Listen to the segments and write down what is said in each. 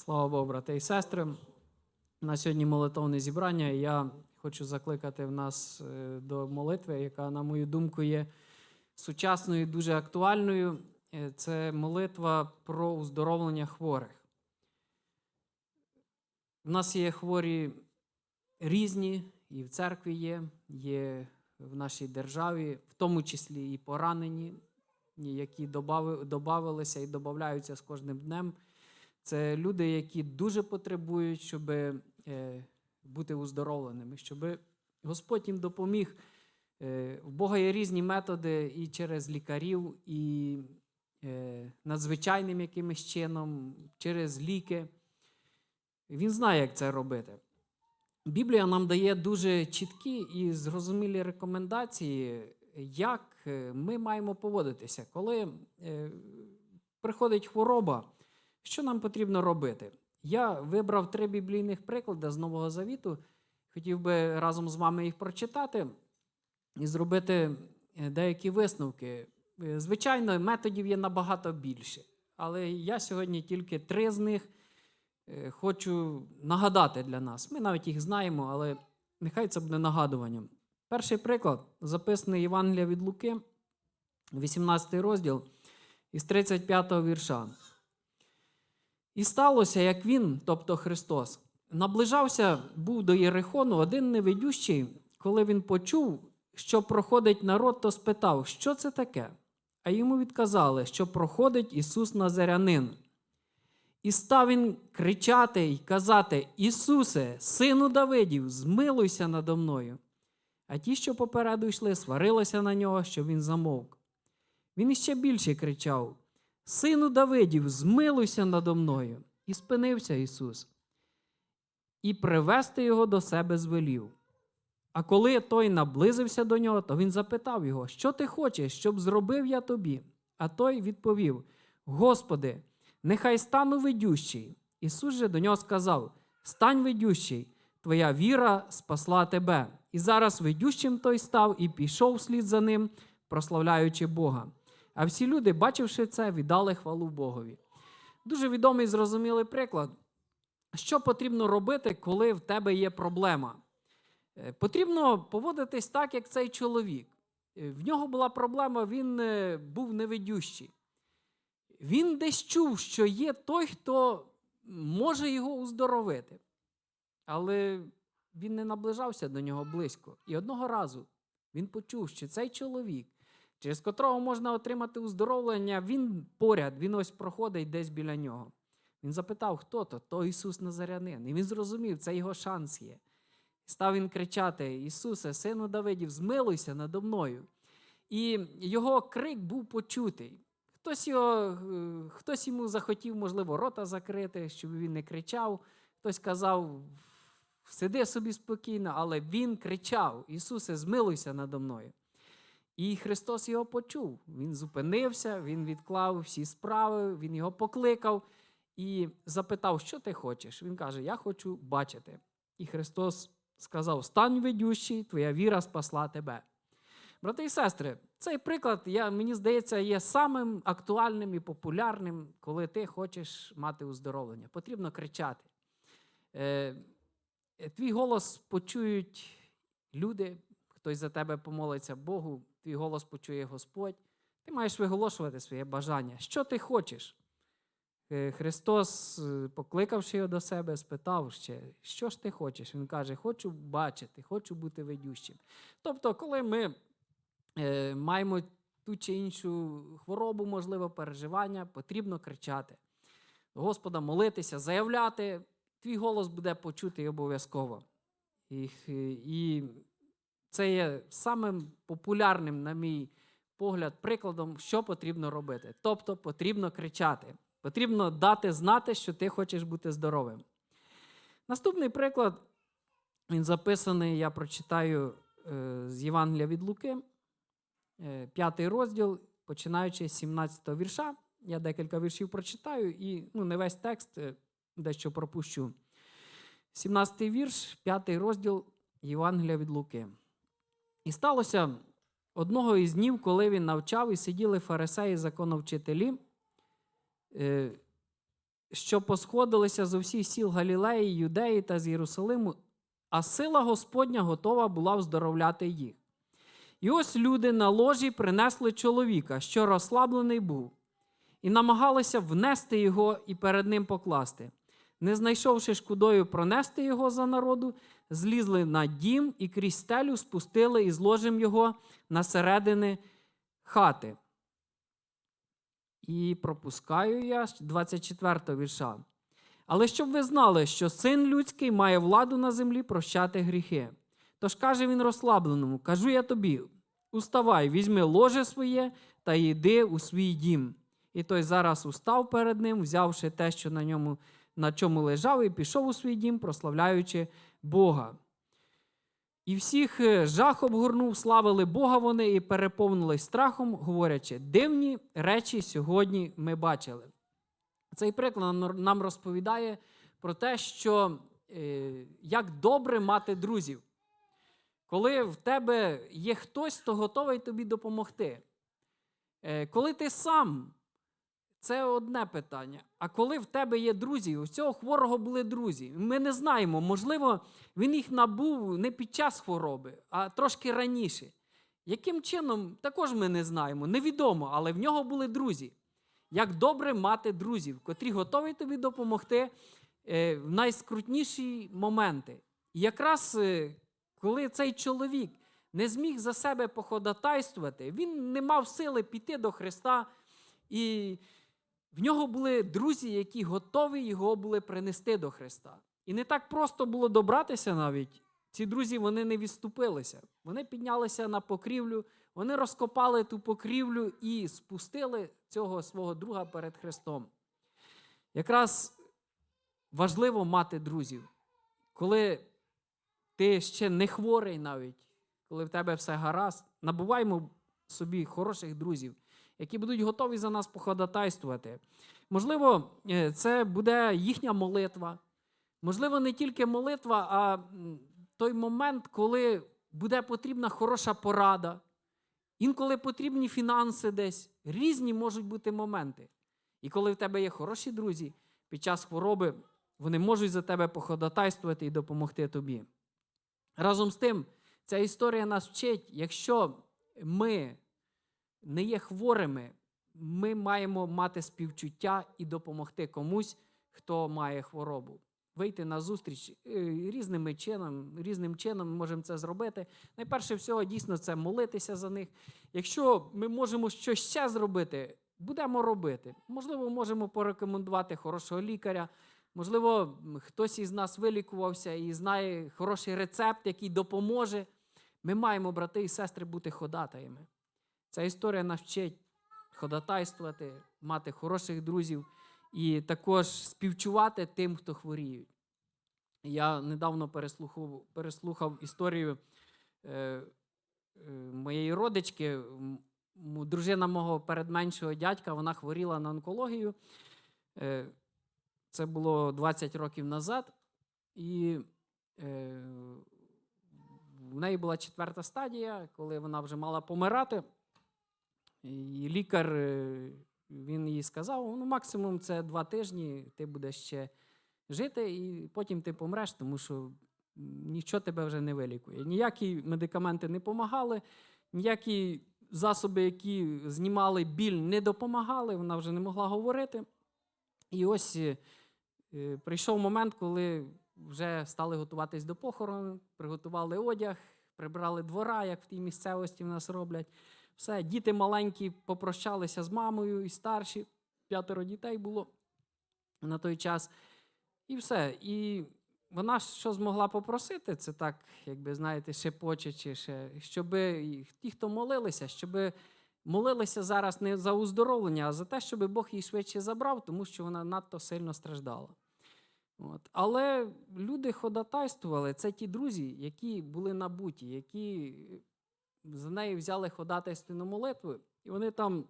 Слава Богу, брати і сестри. На сьогодні молитовне зібрання. Я хочу закликати в нас е, до молитви, яка, на мою думку, є сучасною, і дуже актуальною. Е, Це молитва про уздоровлення хворих. У нас є хворі різні, і в церкві є, є в нашій державі, в тому числі і поранені, які добавилися і додаються з кожним днем. Це люди, які дуже потребують, щоб бути уздоровленими, щоб Господь їм допоміг. Е, В Бога є різні методи і через лікарів, і е, надзвичайним якимось чином, через ліки. Він знає, як це робити. Біблія нам дає дуже чіткі і зрозумілі рекомендації, як е, ми маємо поводитися, коли е, приходить хвороба. Що нам потрібно робити? Я вибрав три біблійних приклади з Нового Завіту. Хотів би разом з вами їх прочитати і зробити е, деякі висновки. Е, Звичайно, методів є набагато більше, але я сьогодні тільки три з них е, хочу нагадати для нас. Ми навіть їх знаємо, але нехай це буде нагадуванням. Перший приклад записаний Євангелія від Луки, 18 розділ із 35 вірша. І сталося, як він, тобто Христос, наближався був до Єрихону один невидющий, коли він почув, що проходить народ, то спитав, що це таке? А йому відказали, що проходить Ісус Назарянин. І став він кричати й казати: Ісусе, сину Давидів, змилуйся надо мною. А ті, що попереду йшли, сварилися на нього, що він замовк. Він іще більше кричав: Сину Давидів, змилуйся надо мною. І спинився Ісус. І привести його до себе звелів. А коли той наблизився до нього, то він запитав його, що ти хочеш, щоб зробив я тобі? А той відповів: Господи, нехай стану видющий. Ісус же до нього сказав: Стань видющий, твоя віра спасла тебе. І зараз видющим той став і пішов вслід за ним, прославляючи Бога. А всі люди, бачивши це, віддали хвалу Богові. Дуже відомий зрозумілий приклад. Що потрібно робити, коли в тебе є проблема? Е, Потрібно поводитись так, як цей чоловік. Е, В нього була проблема, він е, був невидющий. Він десь чув, що є той, хто може його уздоровити. Але він не наближався до нього близько. І одного разу він почув, що цей чоловік, через котрого можна отримати уздоровлення, він поряд, він ось проходить десь біля нього. Він запитав, хто то? То Ісус Назарянин. І він зрозумів, це його шанс є. Став він кричати: Ісусе, сину Давидів, змилуйся надо мною. І його крик був почутий. Хтось, його, е, хтось йому захотів, можливо, рота закрити, щоб він не кричав. Хтось казав, сиди собі спокійно, але він кричав: Ісусе, змилуйся надо мною. І Христос його почув. Він зупинився, він відклав всі справи, він його покликав і запитав, що ти хочеш. Він каже: Я хочу бачити. І Христос сказав: Стань ведющий, твоя віра спасла тебе. Брати і сестри, цей приклад, я, мені здається, є самим актуальним і популярним, коли ти хочеш мати уздоровлення. Потрібно кричати. Е, твій голос почують люди, хтось за тебе помолиться Богу, твій голос почує Господь. Ти маєш виголошувати своє бажання. Що ти хочеш? Е, Христос, е, покликавши його до себе, спитав ще, що ж ти хочеш? Він каже: Хочу бачити, хочу бути ведющим. Тобто, коли ми е, маємо ту чи іншу хворобу, можливо, переживання, потрібно кричати. Господа молитися, заявляти, твій голос буде почутий обов'язково. І, і це є самим популярним, на мій погляд, прикладом, що потрібно робити. Тобто потрібно кричати. Потрібно дати знати, що ти хочеш бути здоровим. Наступний приклад, він записаний, я прочитаю е, з Євангелія від Луки, е, п'ятий розділ, починаючи з 17 вірша. Я декілька віршів прочитаю і ну, не весь текст, е, дещо пропущу. 17 вірш, 5 розділ Євангелія від Луки. І сталося одного із днів, коли він навчав, і сиділи фарисеї законовчителі, е, що посходилися з усіх сіл Галілеї, Юдеї та з Єрусалиму, а сила Господня готова була вздоровляти їх. І ось люди на ложі принесли чоловіка, що розслаблений був, і намагалися внести його і перед ним покласти. Не знайшовши шкодою пронести його за народу, злізли на дім і крізь стелю спустили і зложим його на середини хати. І пропускаю я 24 вірша. Але щоб ви знали, що син людський має владу на землі прощати гріхи. Тож каже він розслабленому: кажу я тобі: уставай, візьми ложе своє та йди у свій дім. І той зараз устав перед ним, взявши те, що на ньому на чому лежав, і пішов у свій дім, прославляючи Бога. І всіх е, жах обгорнув, славили Бога вони і переповнились страхом, говорячи, дивні речі сьогодні ми бачили. Цей приклад нам- розповідає про те, що е, як добре мати друзів. Коли в тебе є хтось, хто готовий тобі допомогти. Е, коли ти сам, це одне питання. А коли в тебе є друзі, у цього хворого були друзі. Ми не знаємо, можливо, він їх набув не під час хвороби, а трошки раніше. Яким чином, також ми не знаємо. Невідомо, але в нього були друзі. Як добре мати друзів, котрі готові тобі допомогти е, в найскрутніші моменти. І якраз е, коли цей чоловік не зміг за себе походатайствувати, він не мав сили піти до Христа, і в нього були друзі, які готові його були принести до Христа. І не так просто було добратися навіть. Ці друзі вони не відступилися. Вони піднялися на покрівлю, вони розкопали ту покрівлю і спустили цього свого друга перед Христом. Якраз важливо мати друзів, коли ти ще не хворий навіть, коли в тебе все гаразд, набуваємо собі хороших друзів, які будуть готові за нас походатайствувати. Можливо, е, це буде їхня молитва. Можливо, не тільки молитва, а той момент, коли буде потрібна хороша порада. Інколи потрібні фінанси десь. Різні можуть бути моменти. І коли в тебе є хороші друзі, під час хвороби вони можуть за тебе походатайствувати і допомогти тобі. Разом з тим, ця історія нас вчить, якщо ми не є хворими, ми маємо мати співчуття і допомогти комусь, хто має хворобу. Вийти на зустріч е, різними чином, різним чином ми можемо це зробити. Найперше всього, дійсно, це молитися за них. Якщо ми можемо щось ще зробити, будемо робити. Можливо, можемо порекомендувати хорошого лікаря. Можливо, хтось із нас вилікувався і знає хороший рецепт, який допоможе. Ми маємо, брати і сестри, бути ходатаями. Ця історія нас вчить ходатайствувати, мати хороших друзів і також співчувати тим, хто хворіють. Я недавно переслухав, переслухав історію е, е, моєї родички. Дружина мого передменшого дядька вона хворіла на онкологію. Е, Це було 20 років назад. І е, в неї була четверта стадія, коли вона вже мала помирати. І лікар е, він їй сказав: ну, максимум це два тижні, ти будеш ще жити, і потім ти помреш, тому що нічого тебе вже не вилікує. Ніякі медикаменти не допомагали, ніякі засоби, які знімали біль, не допомагали, вона вже не могла говорити. І ось е, прийшов момент, коли вже стали готуватись до похорону, приготували одяг, прибрали двора, як в тій місцевості в нас роблять. Все, діти маленькі попрощалися з мамою і старші, п'ятеро дітей було на той час. І все. І вона що змогла попросити, це так, якби знаєте, шепочучи, ще, щоб ті, хто молилися, щоб молилися зараз не за уздоровлення, а за те, щоб Бог її швидше забрав, тому що вона надто сильно страждала. От. Але люди ходатайствували, це ті друзі, які були набуті, які за нею взяли ходатайственну молитву, і вони там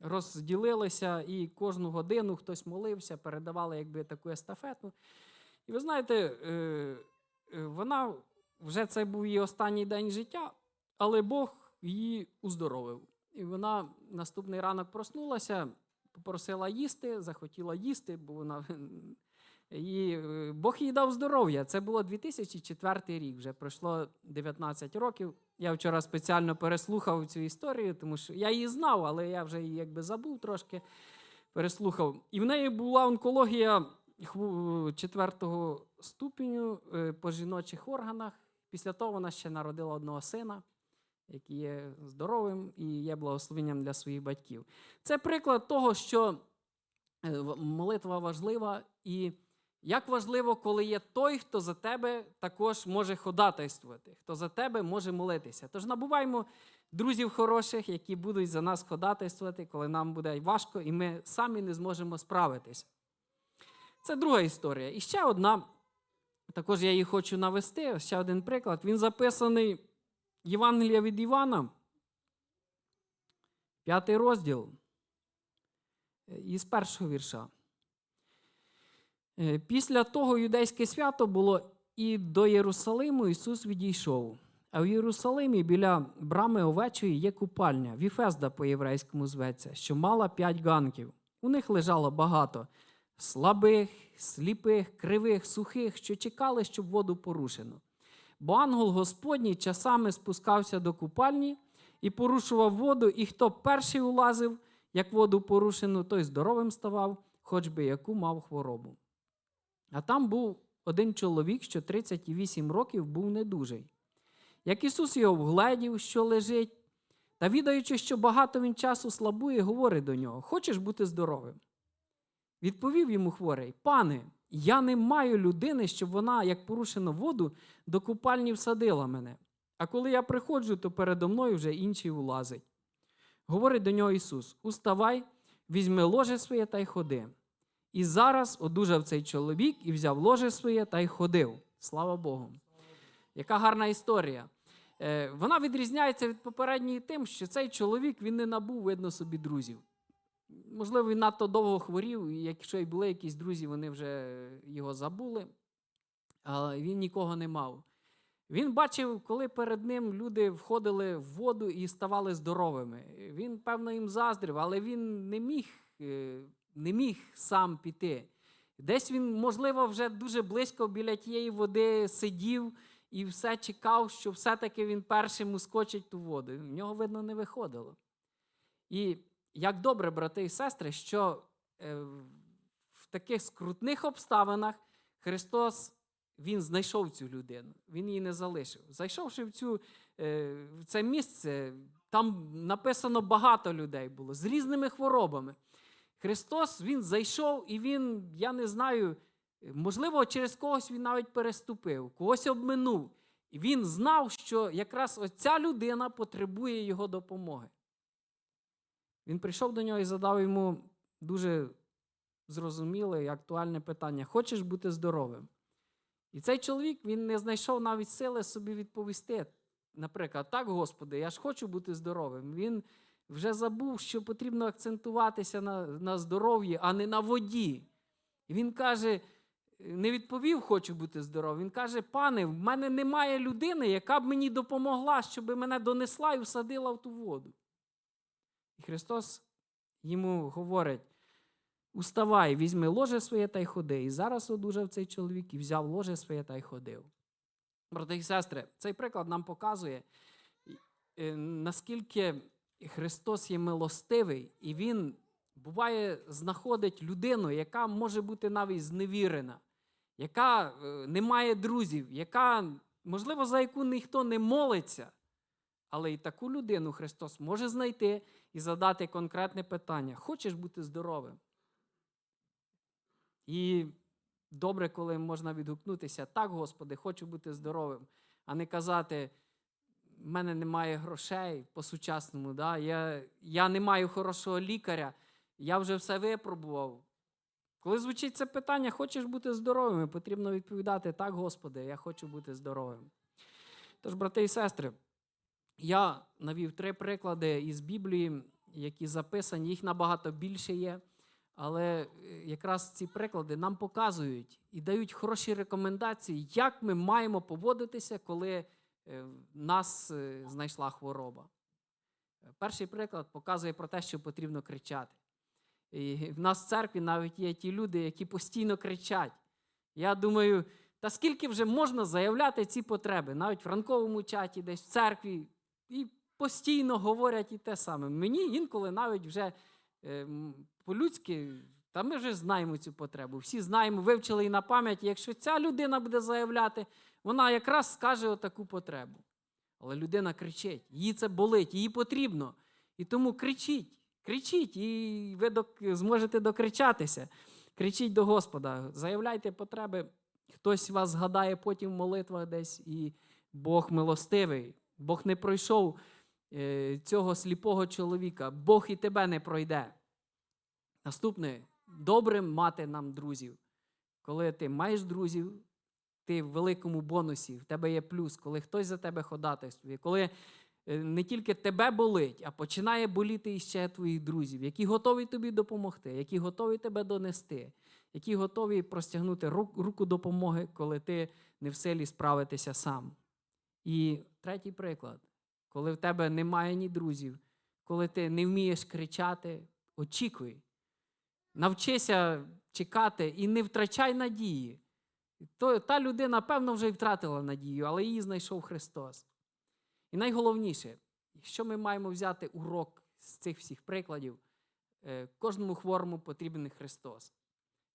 розділилися, і кожну годину хтось молився, передавали якби таку естафету. І ви знаєте, е, е, вона вже це був її останній день життя, але Бог її уздоровив. І вона наступний ранок проснулася, попросила їсти, захотіла їсти, бо вона. І е, Бог їй дав здоров'я. Це було 2004 рік, вже пройшло 19 років. Я вчора спеціально переслухав цю історію, тому що я її знав, але я вже її якби забув трошки. Переслухав. І в неї була онкологія хву- четвертого ступеню е, по жіночих органах. Після того вона ще народила одного сина, який є здоровим і є благословенням для своїх батьків. Це приклад того, що е, молитва важлива, і як важливо, коли є той, хто за тебе також може ходатайствувати, хто за тебе може молитися. Тож набуваємо друзів хороших, які будуть за нас ходатайствувати, коли нам буде важко, і ми самі не зможемо справитися. Це друга історія. І ще одна, також я її хочу навести, ще один приклад. Він записаний Євангелія від Івана, п'ятий розділ е, із першого вірша. Е, Після того юдейське свято було і до Єрусалиму Ісус відійшов. А в Єрусалимі біля брами овечої є купальня, Віфезда по-єврейському зветься, що мала п'ять ганків. У них лежало багато слабих, сліпих, кривих, сухих, що чекали, щоб воду порушено. Бо ангел Господній часами спускався до купальні і порушував воду, і хто перший улазив, як воду порушену, той здоровим ставав, хоч би яку мав хворобу. А там був один чоловік, що 38 років був недужий. Як Ісус його вгледів, що лежить, та відаючи, що багато він часу слабує, говорить до нього: Хочеш бути здоровим? Відповів йому хворий: Пане, я не маю людини, щоб вона, як порушено воду, до купальні всадила мене. А коли я приходжу, то передо мною вже інший улазить. Говорить до нього Ісус: Уставай, візьми ложе своє та й ходи. І зараз одужав цей чоловік і взяв ложе своє та й ходив. Слава Богу. Яка гарна історія. Е, Вона відрізняється від попередньої тим, що цей чоловік він не набув, видно собі друзів. Можливо, він надто довго хворів, і якщо й були якісь друзі, вони вже його забули, але він нікого не мав. Він бачив, коли перед ним люди входили в воду і ставали здоровими. Він, певно, їм заздрив, але він не міг, е, не міг сам піти. Десь він, можливо, вже дуже близько біля тієї води сидів і все чекав, що все-таки він першим ускочить ту воду. В нього, видно, не виходило. І як добре, брати і сестри, що е, в таких скрутних обставинах Христос він знайшов цю людину, він її не залишив. Зайшовши в, цю, е, в це місце, там написано багато людей було з різними хворобами. Христос Він зайшов і Він, я не знаю, можливо, через когось він навіть переступив, когось обминув. І він знав, що якраз оця людина потребує його допомоги. Він прийшов до нього і задав йому дуже зрозуміле і актуальне питання: Хочеш бути здоровим? І цей чоловік він не знайшов навіть сили собі відповісти. Наприклад, так, Господи, я ж хочу бути здоровим. Він вже забув, що потрібно акцентуватися на, на здоров'ї, а не на воді. І він каже: не відповів, хочу бути здоровим. Він каже: пане, в мене немає людини, яка б мені допомогла, щоб мене донесла і всадила в ту воду. І Христос йому говорить: Уставай, візьми ложе своє та й ходи. І зараз одужав цей чоловік і взяв ложе своє та й ходив. Брати і сестри, цей приклад нам показує, е, Христос є милостивий, і Він буває знаходить людину, яка може бути навіть зневірена, яка е, не має друзів, яка, можливо, за яку ніхто не молиться. Але і таку людину Христос може знайти і задати конкретне питання: Хочеш бути здоровим? І добре, коли можна відгукнутися, так, Господи, хочу бути здоровим, а не казати, в мене немає грошей по-сучасному, да? я, я не маю хорошого лікаря, я вже все випробував. Коли звучить це питання, хочеш бути здоровим, потрібно відповідати, так, Господи, я хочу бути здоровим. Тож, брати і сестри, я навів три приклади із Біблії, які записані, їх набагато більше є. Але е, якраз ці приклади нам показують і дають хороші рекомендації, як ми маємо поводитися, коли нас е, знайшла хвороба. Перший приклад показує про те, що потрібно кричати. І в нас в церкві навіть є ті люди, які постійно кричать. Я думаю, та скільки вже можна заявляти ці потреби, навіть в ранковому чаті, десь в церкві, і постійно говорять і те саме. Мені інколи навіть вже е, по-людськи, та ми вже знаємо цю потребу. Всі знаємо, вивчили і на пам'ять. Якщо ця людина буде заявляти, вона якраз скаже отаку потребу. Але людина кричить, їй це болить, їй потрібно. І тому кричіть, кричіть, і ви зможете докричатися. Кричіть до Господа, заявляйте потреби. Хтось вас згадає потім в молитвах десь, і Бог милостивий. Бог не пройшов е, цього сліпого чоловіка. Бог і тебе не пройде. Наступне добрим мати нам друзів. Коли ти маєш друзів, ти в великому бонусі, в тебе є плюс, коли хтось за тебе ходатайствує, коли е, не тільки тебе болить, а починає боліти іще твоїх друзів, які готові тобі допомогти, які готові тебе донести, які готові простягнути руку допомоги, коли ти не в силі справитися сам. І третій приклад, коли в тебе немає ні друзів, коли ти не вмієш кричати, очікуй. Навчися чекати і не втрачай надії. То, та людина, певно, вже й втратила надію, але її знайшов Христос. І найголовніше, що ми маємо взяти урок з цих всіх прикладів, е, кожному хворому потрібен Христос.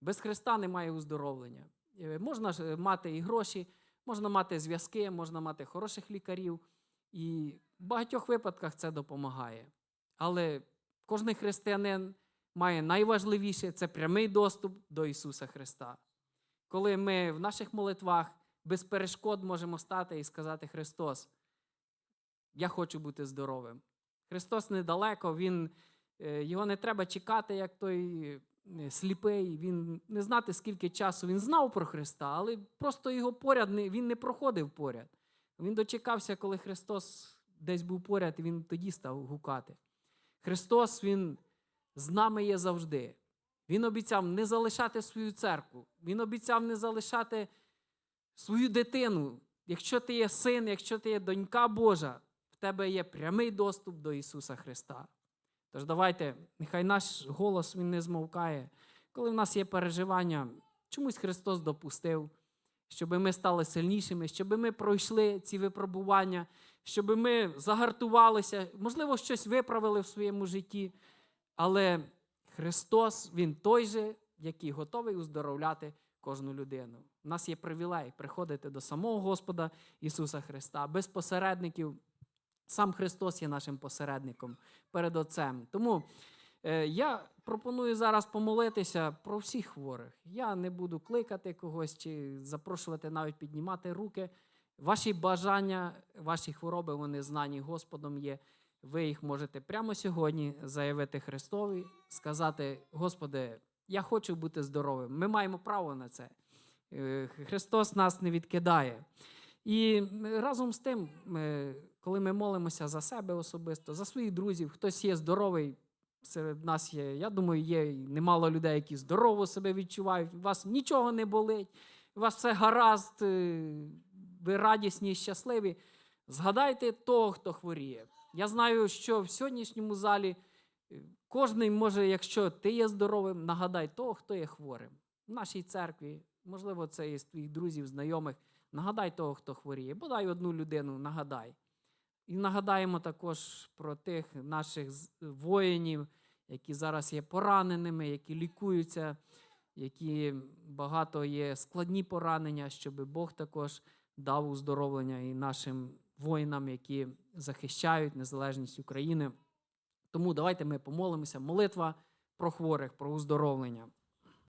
Без Христа немає уздоровлення. Е, Можна е, мати і гроші, можна мати зв'язки, можна мати хороших лікарів, і в багатьох випадках це допомагає. Але кожен християнин має найважливіше це прямий доступ до Ісуса Христа. Коли ми в наших молитвах без перешкод можемо стати і сказати Христос, я хочу бути здоровим. Христос недалеко, він, е, його не треба чекати, як той е, сліпий. Він не знати, скільки часу він знав про Христа, але просто його поряд він не проходив поряд. Він дочекався, коли Христос десь був поряд, і він тоді став гукати. Христос, Він з нами є завжди. Він обіцяв не залишати свою церкву. Він обіцяв не залишати свою дитину. Якщо ти є син, якщо ти є донька Божа, в тебе є прямий доступ до Ісуса Христа. Тож давайте, нехай наш голос він не змовкає. Коли в нас є переживання, чомусь Христос допустив, щоб ми стали сильнішими, щоб ми пройшли ці випробування, щоб ми загартувалися, можливо, щось виправили в своєму житті. Але Христос, Він той же, який готовий уздоровляти кожну людину. У нас є привілей приходити до самого Господа Ісуса Христа, без посередників. Сам Христос є нашим посередником перед Отцем. Тому е, я пропоную зараз помолитися про всіх хворих. Я не буду кликати когось чи запрошувати навіть піднімати руки. Ваші бажання, ваші хвороби, вони знані Господом є. Ви їх можете прямо сьогодні заявити Христові, сказати: Господи, я хочу бути здоровим. Ми маємо право на це. Е, Христос нас не відкидає. І разом з тим, коли ми молимося за себе особисто, за своїх друзів, хтось є здоровий, серед нас є, я думаю, є немало людей, які здорово себе відчувають, у вас нічого не болить, у вас все гаразд, е, ви радісні і щасливі. Згадайте того, хто хворіє. Я знаю, що в сьогоднішньому залі е, кожен може, якщо ти є здоровим, нагадай того, хто є хворим. В нашій церкві, можливо, це є з твоїх друзів, знайомих. Нагадай того, хто хворіє. Бодай одну людину, нагадай. І нагадаємо також про тих наших воїнів, які зараз є пораненими, які лікуються, які багато є складні поранення, щоб Бог також дав уздоровлення і нашим воїнам, які захищають незалежність України. Тому давайте ми помолимося. Молитва про хворих, про уздоровлення.